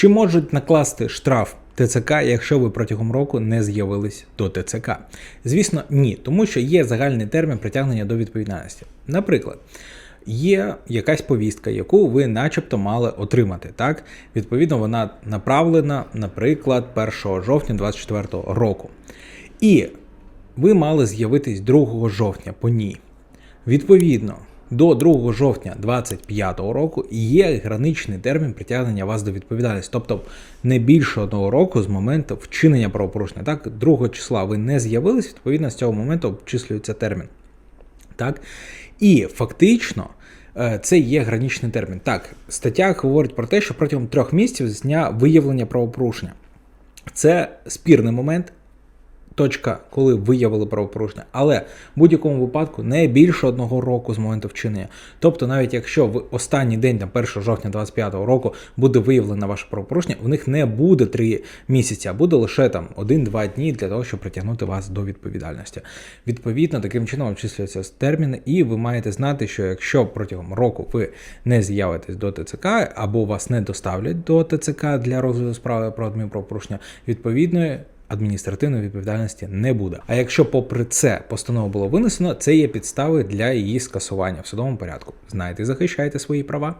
Чи можуть накласти штраф ТЦК, якщо ви протягом року не з'явились до ТЦК? Звісно, ні, тому що є загальний термін притягнення до відповідальності. Наприклад, є якась повістка, яку ви начебто мали отримати. Так, відповідно, вона направлена, наприклад, 1 жовтня 2024 року. І ви мали з'явитись 2 жовтня по ній. Відповідно, до 2 жовтня 2025 року є граничний термін притягнення вас до відповідальності, тобто не більше одного року з моменту вчинення правопорушення. Так, 2 числа ви не з'явились, відповідно, з цього моменту обчислюється термін. Так? І фактично е, це є граничний термін. Так, стаття говорить про те, що протягом трьох місяців з дня виявлення правопорушення. Це спірний момент, точка, коли виявили правопорушення, але в будь-якому випадку не більше одного року з моменту вчинення. Тобто, навіть якщо в останній день, там 1 жовтня 2025 року, буде виявлено ваше правопорушення, в них не буде 3 місяці, а буде лише там 1-2 дні для того, щоб притягнути вас до відповідальності. Відповідно, таким чином обчислюються терміни, і ви маєте знати, що якщо протягом року ви не з'явитесь до ТЦК або вас не доставлять до ТЦК для розгляду справи про адмінправопорушення, відповідної адміністративної відповідальності не буде. А якщо, попри це, постанова було винесено, це є підстави для її скасування в судовому порядку. Знаєте, захищайте свої права.